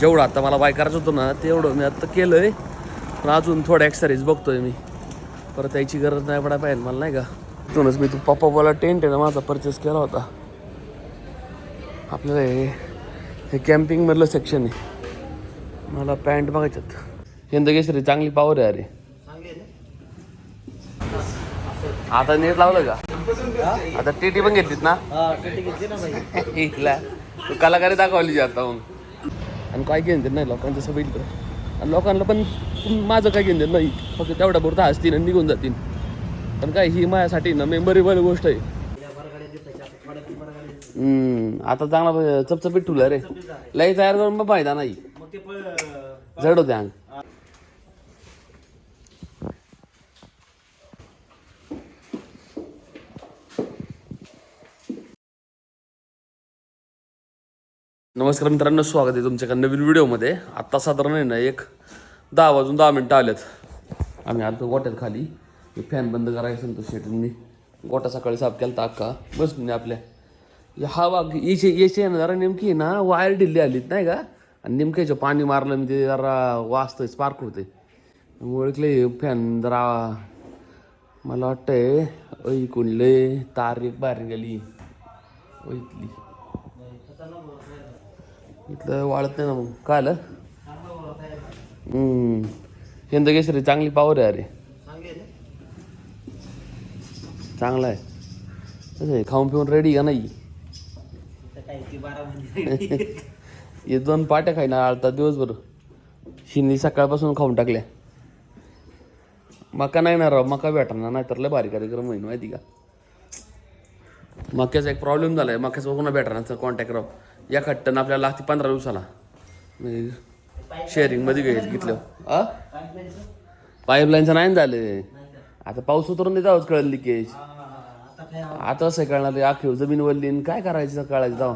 जेवढं आता मला बाय करायचं होतं ना तेवढं मी आता केलंय. पण अजून थोडं एक्सरसाइज बघतोय मी. परत यायची गरज नाही पडायला पाहिजे मला नाही का? तिथूनच मी तू पप्पा बोला टेंट आहे ना माझा परचेस केला होता. आपल्याला हे हे कॅम्पिंगमधलं सेक्शन आहे. मला पॅन्ट बघायच्यात. हिंदकेसरी चांगली पावर आहे अरे. आता नीट लावलं का? आता टीटी पण घेतलीत ना? कलाकारी दाखवली जी आता मग. आणि काय घेऊन देत नाही लोकांचं सगळं इकडे. आणि लोकांना पण माझं काय घेऊन देत नाही. फक्त तेवढ्या पुरता हसतील आणि निघून जातील. पण काय ही माझ्यासाठी ना मेमोरेबल गोष्ट आहे. हम्म, आता चांगला चपचपीत ठुलं रे. लई तयार करून फायदा नाही. जड होते अंग. नमस्कार मित्रांनो स्वागत आहे तुमच्या एका नवीन व्हिडिओमध्ये. आत्ता साधारण आहे ना एक दहा वाजून दहा मिनटं आल्यात आम्ही आलो गोट्यात खाली. फॅन बंद करायचं तो शेटनी. गोटा सकाळी साफ केला अक्का बस म्हणजे आपल्या. या हा वाघ याचे याचे आहे ना जरा नेमकी आहे ना वायर ढिल्ली आलीत नाही का? आणि नेमकं याच्या पाणी मारलं मी ते जरा वाचतंय स्पार्क होते ओळखले फॅन जरा. मला वाटतंय ऐ लय तार एक बाहेर गेली. ऐकली. इथलं वाढत नाही ना मग. काय आलं? हम्म. चांगली पावर आहे अरे. चांगला आहे. कसं आहे खाऊन पिऊन रेडी का नाही? हे दोन पाट्या खाईना आळतात दिवसभर. शिनी सकाळपासून खाऊन टाकल्या. मका नाही ना राव मका भेटणार नाही तर लय भारी कार्यक्रम होईल माहिती का? मक्याचा एक प्रॉब्लेम झालाय मक्याचा बघून भेटणार कॉन्टॅक्ट राव. या टन आपल्याला लागते पंधरा दिवसाला. शेअरिंग शेअरिंगमध्ये घेईल घेतलं. अ पाईपलाईनचं नाही ना झालं. आता पाऊस उतरून नाही जावंच कळलं लिकेज आता असं कळणार आखीव जमीन वरली आणि काय करायचं कळायचं जाऊ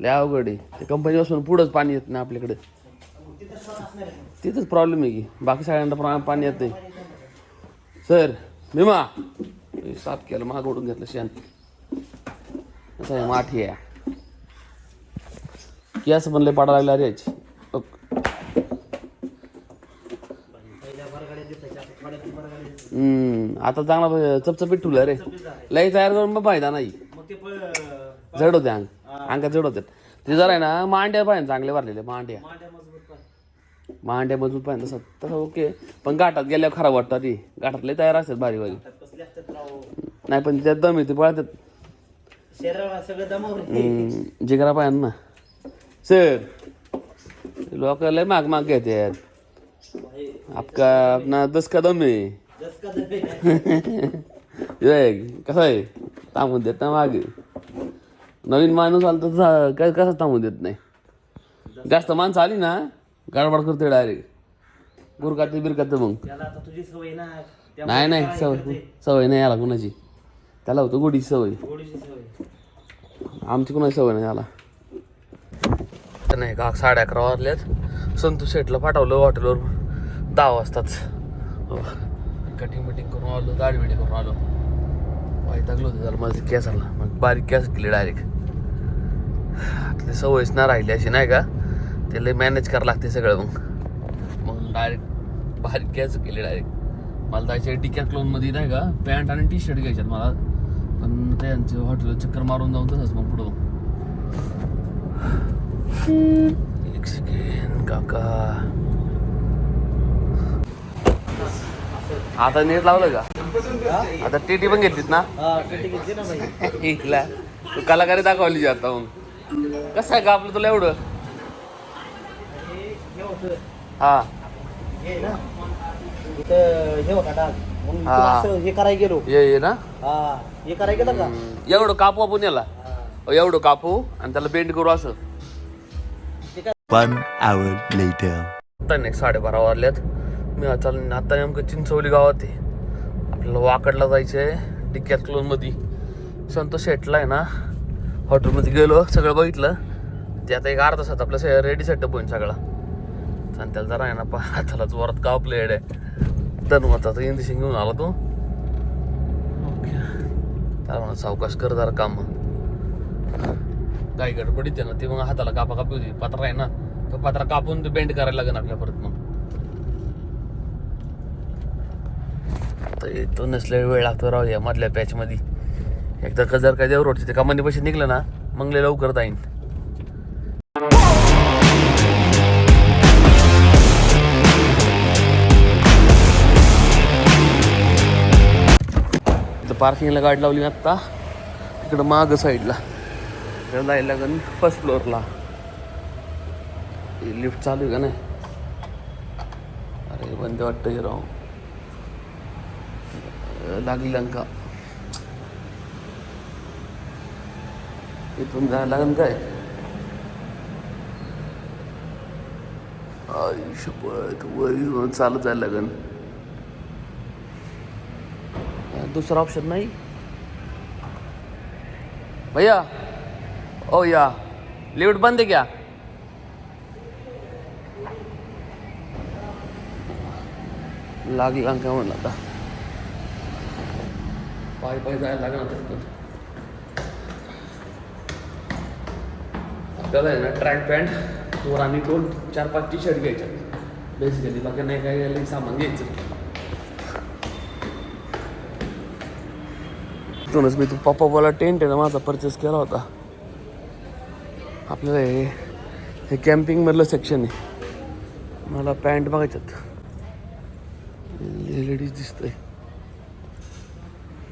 लय अवघड आहे. ते कंपनी पासून पुढंच पाणी येत नाही आपल्याकडे. तिथंच प्रॉब्लेम आहे की. बाकी सगळ्यांना प्रा- पाणी येत नाही सर भीमा. साफ केलं माग ओढून घेतलं शेण. असं आहे माठी आहे. की असं पण लय पाडा लागला रे याची आता चांगला चपचपीत ठुलं रे. लय तयार करून फायदा नाही. जड होते अंग. अंगात जड होते. ते जर आहे ना मांड्या पाहिजे चांगले भरलेले मांड्या. मांड्या मजबूत पाहिजे तसं तसं ओके. पण घाटात गेल्यावर खराब वाटतं ती घाटात लय तयार असतात भारी भारी. नाही पण त्यात दम येते पळतात. जिगरा पाहिजे ना. सर लोक लय माग माग घेतात आपका अपना दस कदम आहे. कसं आहे? थांबून देत ना मागे. नवीन माणूस आला तर काय कसं थांबून देत नाही? जास्त माणसं आली ना गडबड करते डायरेक्ट गुरकाते बिरकाते मग. नाही नाही सवय सवय नाही याला कुणाची. त्याला होतं गोडीची सवय. आमची कुणाची सवय नाही याला. नाही का? साडे अकरा वाजल्यात संतू सेटला पाठवलं हॉटेलवर दहा वाजताच. कटिंग बिटिंग करून आलो दाढी बिडी करून आलो. वाईटागलो होतं त्याला माझं केस आला मग बारीक केस केली डायरेक्ट आपली सवयच ना राहिली अशी नाही का? ते लय मॅनेज करावं लागते सगळं मग. मग डायरेक्ट बारीक केस केली डायरेक्ट मला जायचे डिकॅट क्लोनमध्ये नाही का? पॅन्ट आणि टी शर्ट घ्यायच्यात मला. पण त्यांचे हॉटेल चक्कर मारून जाऊन तसंच मग पुढं एक सेकंड काका. आता नीट लावलं का? आता टीटी पण घेतलीत ना? हा तू कलाकारी दाखवली जी आता मग. कसं आहे का आपलं तुला एवढं? हे. हा हे ना हे. करायला गेलो. ये ये ना? हा करायला गेलं का? एवढं कापू आपण याला. एवढं कापू आणि त्याला बेंड करू असं. One hour later. आता नाही साडेबारा वाजल्यात. मी आता आता नेमकं चिंचवली गावात आहे. आपल्याला वाकडला जायचं आहे डिक्यात मध्ये संतोष शेटला आहे ना हॉटेलमध्ये गेलो सगळं बघितलं. ते आता एक अर्धा तासात आपलं रेडी सेटअप होईल सगळा. आणि त्याला जरा आहे ना पा त्याला जोरात गाव प्लेड आहे तर मग आता इंदिशिंग घेऊन आला तो. ओके. त्याला म्हणा सावकाश कर जरा काम. काही गडबडीत आहे ना ते मग हाताला कापा कापी होती. पत्रा आहे ना तो पत्रा कापून ते बेंड करायला लागेल आपल्या परत मग. तर येतो नसल्या वेळ लागतो राहू या मधल्या पॅच मध्ये. एकदा का जर का देव रोडचे ते कामाने पैसे निघलं ना मग लवकर जाईन. पार्किंगला गाडी लावली ना आत्ता. इकडं माग साईडला इकडं जायला लागेल फर्स्ट फ्लोअरला लिफ्ट चालू आहे का नाही? अरे बंद वाटतं हे राव. लागली लंका. इथून जायला लागेल काय? आयुष्यपत वर चालत जायला लागेल दुसरा ऑप्शन नाही? भैया! ओ या. लिफ्ट बंद है क्या? लागला का म्हणलं आता? पाय पाय जायला लागणार आपल्याला आहे ना ट्रॅक पॅन्ट वर आणि दोन चार पाच टी शर्ट घ्यायच्या बेसिकली बाकी नाही काय घ्यायला सामान घ्यायचं. मी तो पप्पावाला टेंट आहे ना माझा परचेस केला होता. आपल्याला हे हे कॅम्पिंगमधलं सेक्शन आहे. मला पॅन्ट बघायच्यात. लेडीज दिसतंय.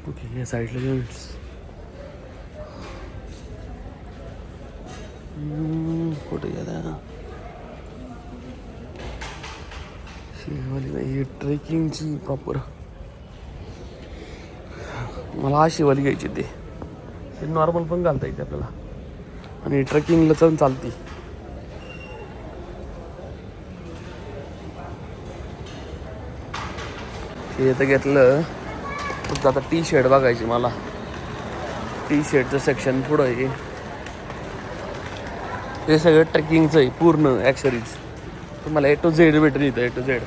ओके या साईडला जेंट्स कुठे गेला? शिवाली नाही ट्रेकिंगची प्रॉपर मला अशी घ्यायची ते ते नॉर्मल पण घालता येते आपल्याला. आणि ट्रेकिंगला पण चालती. इथं घेतलं. फक्त आता टी शर्ट बघायची मला. टी शर्टचं सेक्शन पुढं आहे. हे सगळं ट्रेकिंगचं आहे पूर्ण ॲक्सरीज तुम्हाला ए टू झेड भेटेल इथं ए टू झेड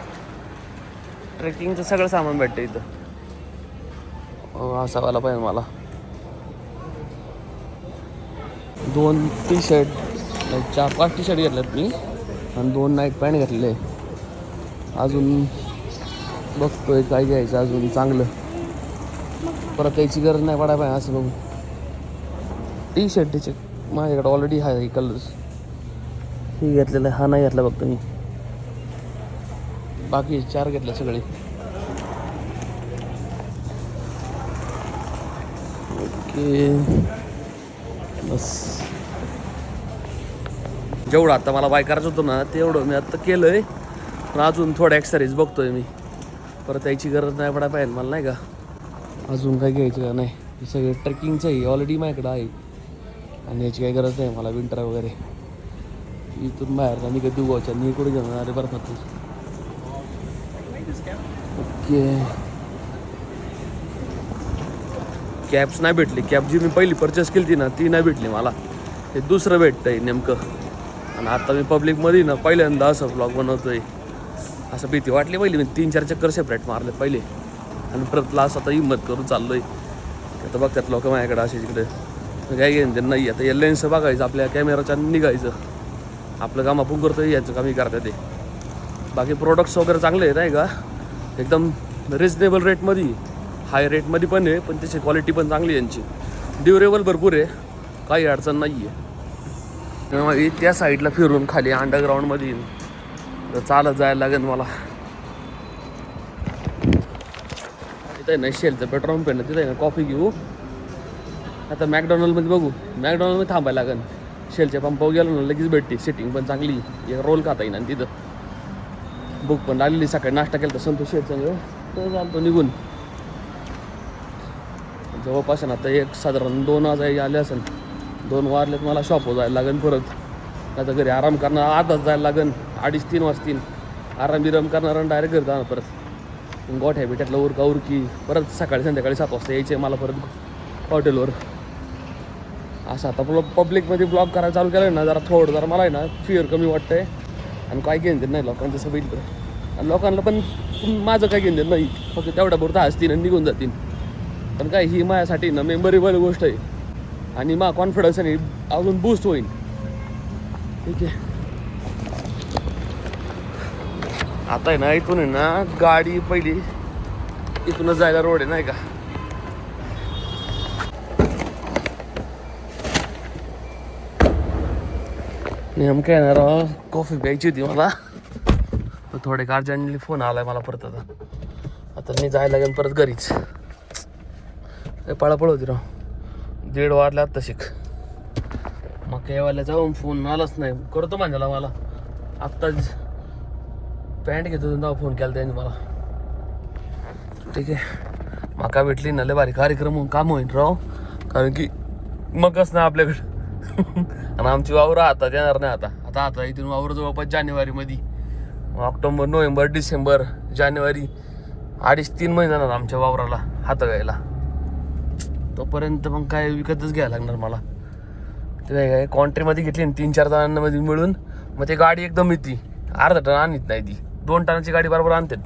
ट्रेकिंगचं सगळं सामान भेटतं इथं. असावायला पाहिजे मला. दोन टी शर्ट चार पाच टी शर्ट घेतल्यात मी. आणि दोन नाईट पॅन्ट घेतलेले अजून बघतोय काय घ्यायचं अजून चांगलं. परत यायची गरज नाही पडाय पाहिजे असं बघू. टी शर्ट टी शर्ट माझ्याकडे ऑलरेडी आहे कलर्स हे घेतलेलं आहे हा नाही घेतला बघतो मी. बाकी चार घेतले सगळे. ओके बस. जेवढं आता मला बाय करायचं होतं ना तेवढं मी आत्ता केलं आहे पण अजून थोडं एक्सरसाइज बघतोय मी. परत यायची गरज नाही पडा पाहिजे मला नाही का? अजून काय घ्यायचं का नाही? हे सगळं ट्रेकिंगचं आहे ऑलरेडी माझ्याकडं आहे. आणि याची काही गरज नाही मला विंटर वगैरे. इथून बाहेर का मी कधी उगाच्या मी कुठे घेणार अरे बरं तू ओके कॅब्स नाही भेटली. कॅब जी मी पहिली परचेस केली ती ना ती नाही भेटली मला. हे दुसरं भेटतं आहे नेमकं. आणि आता मी पब्लिकमध्ये ना पहिल्यांदा असं ब्लॉग आहे असं भीती वाटली पहिली मी तीन चार चक्कर सेपरेट मारले पहिले. आणि परत लास्ट आता हिंमत करून आहे आता बघतात लोक माझ्याकडे असे तिकडे काय घेईन ते नाही. आता या लेन्स बघायचं आपल्या कॅमेराच्या निघायचं. आपलं काम आपण करतो याचं कामही करतात ते. बाकी प्रोडक्ट्स वगैरे चांगले आहेत नाही का? एकदम रिजनेबल रेटमध्ये हाय रेटमध्ये पण आहे पण त्याची क्वालिटी पण चांगली यांची. ड्युरेबल भरपूर आहे. काही अडचण नाही आहे त्यामुळे त्या साईडला फिरून खाली अंडरग्राऊंडमध्ये येईन तर चालत जायला लागेल मला. तिथं आहे ना शेलचं पेट्रोल पंप आहे. ना तिथं आहे ना कॉफी घेऊ. आता मॅकडॉनल्डमध्ये बघू. मॅकडॉनल्डमध्ये थांबायला लागेल. शेलच्या पंपावर गेलो ना लगेच भेटते. सिटिंग पण चांगली एक रोल खाता येईन आणि तिथं. बुक पण लागलेली. सकाळी नाश्ता केला तर संतोष शेठ तर चालतो निघून. जवळपास आहे ना आता एक साधारण दोन आज आले असेल. दोन वाजलेत मला शॉपवर जायला लागेल परत. आता घरी आराम करणार आजच जायला लागेल. अडीच तीन वाजतील. आराम बिराम करणार आणि डायरेक्ट घरी जाणार परत. गोठ्या बिट्यातलं उरका उरकी परत सकाळी संध्याकाळी सात वाजता यायचे मला परत हॉटेलवर असं आता आपलं पब्लिकमध्ये ब्लॉग करायला चालू केलं ना जरा थोडं जरा मला आहे ना फिअर कमी वाटतंय. आणि काय घेऊन देत नाही लोकांचं सगळं आणि लोकांना पण माझं काय घेऊन देत नाही. फक्त तेवढ्या पुरता हसतील आणि निघून जातील. पण काय ही माझ्यासाठी ना मेमोरेबल गोष्ट आहे. आणि मा कॉन्फिडन्स आणि अजून बूस्ट होईल ठीक आहे. आता आहे ना इथून आहे ना गाडी पहिली. इथूनच जायला रोड आहे नाही का? नेमकं येणार कॉफी प्यायची होती मला. थोडे अर्जंटली फोन आलाय मला परत आता. आता मी जायला लागेल परत घरीच. पळापळ होती राव दीड वाजला आत्ता शिक. मग केवायला जाऊन फोन आलाच नाही. करतो म्हणजे मला. आत्ताच पॅन्ट घेतो तेव्हा फोन केला त्यांनी मला. ठीक आहे. माका भेटली ना लय भारी कार्यक्रम काम होईल राव. कारण की मगच ना आपल्याकडे. आणि आमची वावरं आता येणार नाही आता. आता आता इथून वावर जवळपास जानेवारीमध्ये ऑक्टोबर नोव्हेंबर डिसेंबर जानेवारी. अडीच तीन महिने जाणार आमच्या वावराला हात गायला तोपर्यंत मग काय विकतच घ्यायला लागणार मला. ते काय काय कॉन्ट्रीमध्ये घेतली ना तीन चार जणांमध्ये मिळून मग ते गाडी एकदम येते अर्धा टन आणत नाही ती. दोन टनाची गाडी बरोबर आणतात.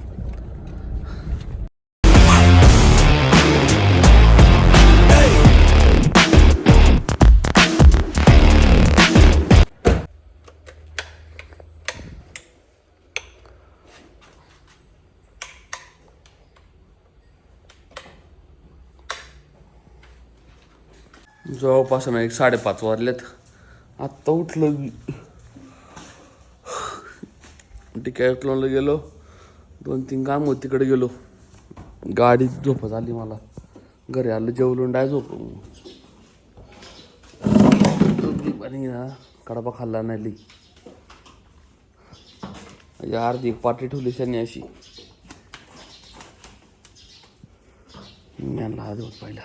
जवळपास ना एक साडेपाच वाजलेत. आत्ता उठलं डिकॅथलॉनला गेलो. दोन तीन काम होत तिकडे गेलो. गाडीत झोपत आली मला. घरी आलं जेवलून डाय झोप आणि ना कडबा खाल्ला नाही ली अर्धी पाटी ठेवली त्यांनी अशी. मी आणला हा पाहिला.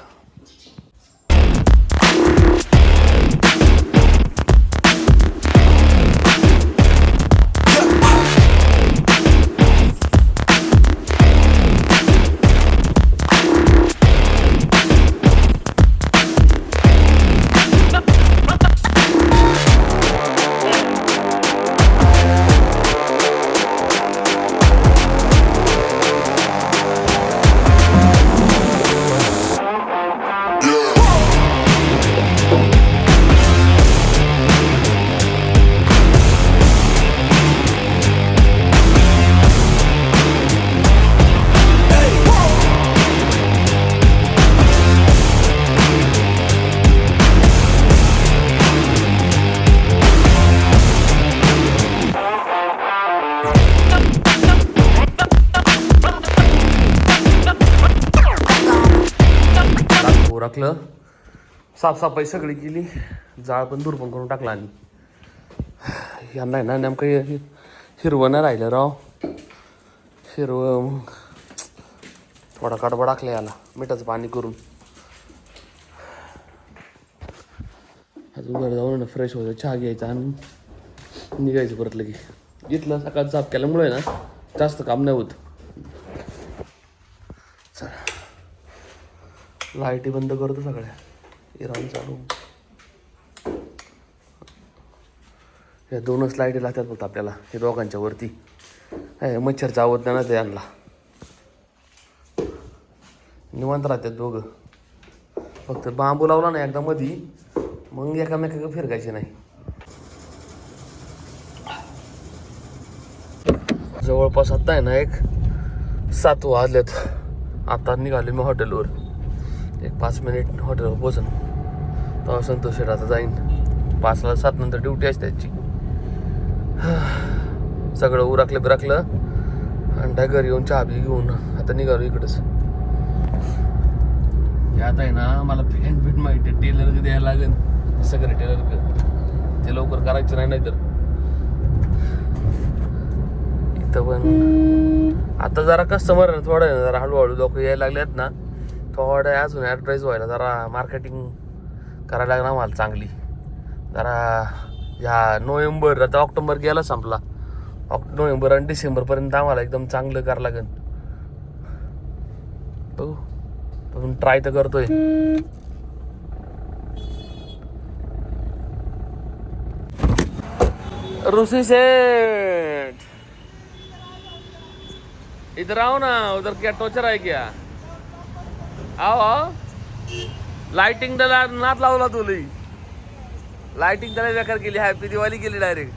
टाकलं. साफसफाई सगळी केली. जाळ पण दूर पण करून टाकला आणि यांना ना नेमकं हिरवं नाही राहिलं राव. हिरवं मग थोडा कडबा टाकला याला मिठाचं पाणी करून. अजून घरी जाऊन फ्रेश होतं चहा घ्यायचा आणि निघायचं परत लगे इथलं सकाळ साफ केल्यामुळे ना जास्त काम नाही होत. लाईटी बंद करतो सगळ्या. इराण चालू. या दोनच लाईटी लागतात फक्त आपल्याला हे दोघांच्या वरती. हे मच्छर चावत नाही ना ते आणला निवांत राहतात दोघं. फक्त बांबू लावला ना एकदा मधी मग एकामेका फिरकायचे नाही. जवळपास आता आहे ना एक सात वाजलेत आता निघाले मी हॉटेलवर एक पाच मिनिट हॉटेलवर पोचन तेव्हा संतोष आता जाईन. पाचला सात नंतर ड्युटी असते त्याची सगळं उरकलं बिराकलं आणि त्या घरी येऊन चहा बी घेऊन आता निघालो इकडंच. हे आता आहे ना मला पॅन्ट बीट माहिती आहे टेलर द्यायला लागेल सगळे टेलर ते लवकर करायचं नाही नाहीतर. इथं पण आता जरा कस्टमर ना थोडं जरा हळूहळू लोक यायला लागले आहेत ना. थोडं अजून ॲडव्हर्टाईज व्हायला जरा मार्केटिंग करायला लागणार मला चांगली. जरा ह्या नोव्हेंबर आता ऑक्टोबर गेला संपला. ऑक् नोव्हेंबर आणि डिसेंबरपर्यंत आम्हाला एकदम चांगलं करावं लागेल. बघू. पण ट्राय तर करतोय. ऋषी सेठ! इधर आओ ना उधर क्या टोचर आहे क्या? लाइटिंग त्याला नाच लावला तू लई. लाइटिंग त्याला बेकार केली. हॅपी दिवाळी केली डायरेक्ट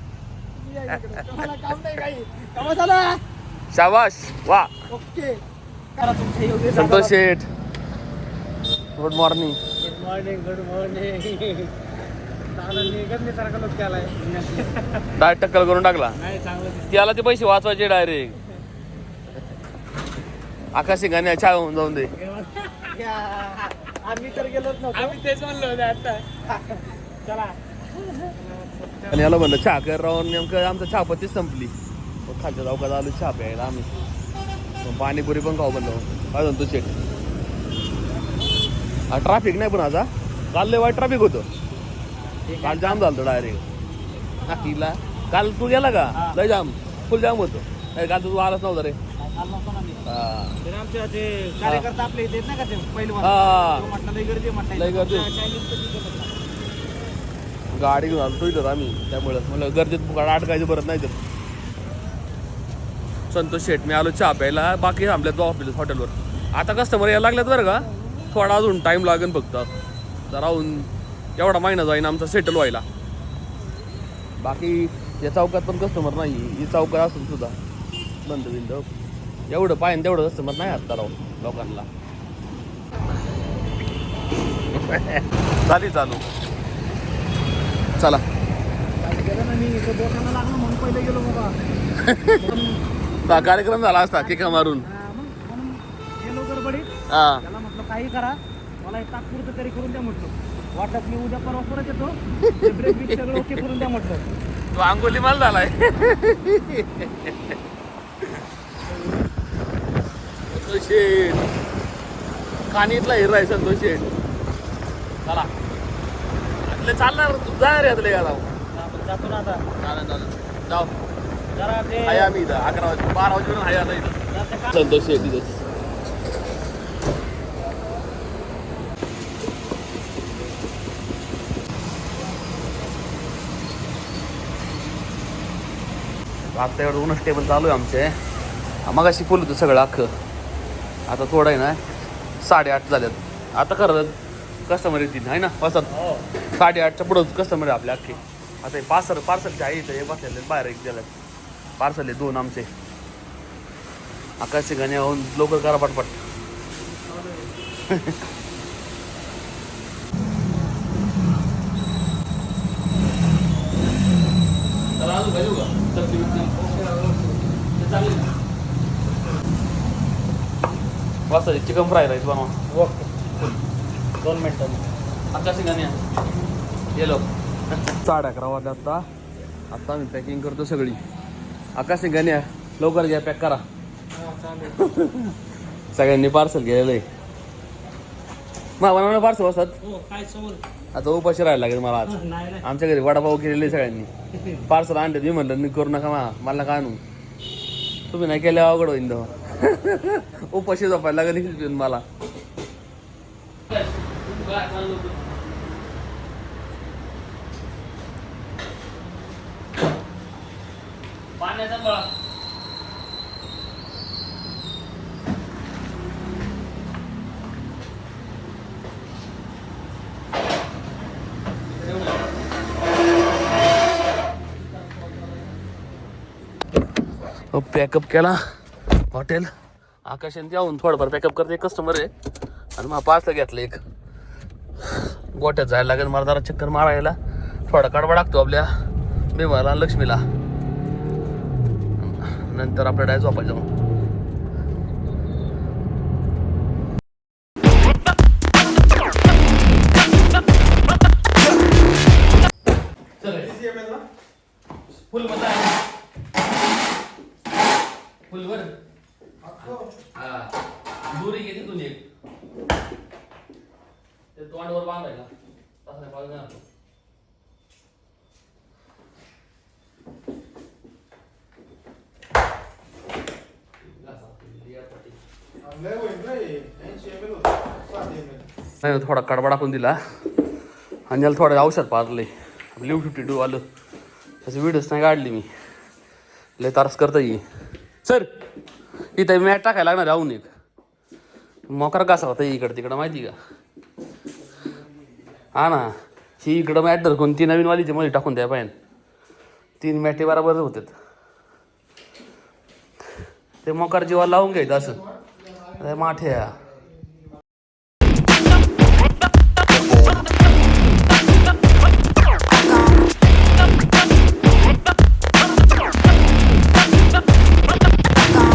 काम नाही काही. कामं झालं? शाबाश वा. Santosh Sheth. Good morning good morning good morning direct टक्कल करून टाकला. नाही चांगलं दिसतं. त्याला ते पैसे वाचवायचे डायरेक्ट आकाश सिंगाने चहा होऊन जाऊन दे. या, आम्ही तर गेलोच नव्हतो. आम्ही तेच म्हणलो होतो आता. चला. आणि याला म्हणलं चहा कर राहून नेमकं आमचं चहापत्ती संपली. मग खालच्या चौकात आलो चहा प्यायला आम्ही. मग पाणीपुरी पण खाऊ म्हणलं. अजून तू चेक ट्रॅफिक नाही पण आता. काल लय वाईट ट्रॅफिक होतं. काल जाम झालं डायरेक्ट नाशिकला काल तू गेला का? लय जाम फुल जाम होतं. काल तू आलाच नव्हता रे. काल नव्हतो ना मी. तर आमचे ते कार्यकर्ता आपले इथे आहेत ना का ते पहिलं. म्हटलं लय गर्दी म्हटलं लय गर्दी. गाडी घेऊन इथं आम्ही त्यामुळे मला गर्दीत गाडी अटकायचं बरं नाही तर. संतोष शेठ मी आलो चहा प्यायला बाकी थांबल्यात ऑफिस हॉटेलवर आता कस्टमर यायला लागल्यात बरं का? थोडा अजून टाईम लागेल फक्त. तर राहून एवढा महिना जाईन आमचा सेटल व्हायला. बाकी या चौकात पण कस्टमर नाही ही चौकात असून सुद्धा. बंद बिंद एवढं पाहिजे तेवढं कस्टमर नाही आता राहून लोकांना. चाली चालू. चला. गेलं ना मी इथं बोटांना लागलं म्हणून पहिले गेलो बाबा का कार्यक्रम झाला असता केका मारून. हा, मग म्हणून गेलो गडबडीत हा. त्याला म्हटलं काही करा मला एक तात्पुरतं तरी करून द्या म्हटलं वाटत मी उद्या परवा परत येतो सगळं ओके करून द्या म्हटलं तू अंगोली माल झालाय. संतोष शेठ कानीतला हिरा आहे संतोष शेठ चला. आतले चालणार तू जा रे आतले गाला आपण जातो ना आता. चालेल चालेल. जाऊ. जरा ते आहे आम्ही इथं अकरा वाजे बारा वाजेपर्यंत आहे आता इथं. ते का- संतोष शेठ इथं आता एवढं ऊनच टेबल चालू आहे आमचे. मग अशी फुल होतं सगळं अख्खं. आता थोडं आहे ना साडेआठ झाल्यात. आता खरं कस्टमर येतील आहे ना वाजतात साडेआठच्या पुढं कस्टमर आहे आपले अख्खे. आता हे पार्सल पार्सलचे आहे इथं हे बसलेले बाहेर एक गेल्यात पार्सल आहे दोन आमचे. आकाशचे गाणे होऊन लवकर करा पटपट. वाजता चिकन फ्राय राईस बनवा ओके. दोन मिनटं. आकाशी गाणी येलो. साडे अकरा वाजता आता. आता आम्ही पॅकिंग करतो सगळी. आकाशी गाणी लवकर घ्या पॅक करा. सगळ्यांनी पार्सल घ्यायला आहे मग बनवणं पार्सल असतात? हो काय समोर? आता उपाशी राहायला लागेल मला आज. नाही नाही आमच्या घरी वडापाव केलेले सगळ्यांनी. पार्सल आणले मी म्हणलं मी करू नका मा मला काय आणू? तुम्ही नाही केलं अवघड होईन तेव्हा. उपाशी झोपायला लागेल पिऊन मला. पाण्याचा बळा पॅकअप केला. हॉटेल. आकाशाने जाऊन थोडंफार पॅकअप करते. कस्टमर आहे. आणि मग पाचला घेतलं एक. गोट्यात जायला लागेल. मला जरा चक्कर मारायला. थोडा कडवा लागतो आपल्या. बेमाला लक्ष्मीला. नंतर आपल्या डाय झोपायचं मग नाही थोडा कडबा टाकून दिला. आणि याला थोडं औषध पाजले लिव फिफ्टी टू आलं त्याची व्हिडिओच नाही काढली मी. लय तारस करता येईल सर. इथं मॅट टाकायला लागणार अजून एक. मोकार कसा होता इकडं तिकडं माहिती का? हा ना. ही इकडं मॅट धरकून ती नवीन वालीची मध्ये टाकून द्या पाहिजे तीन मॅटे बरोबर होतात. ते मोकार जीवा लावून घ्यायचं असं. माठ्या.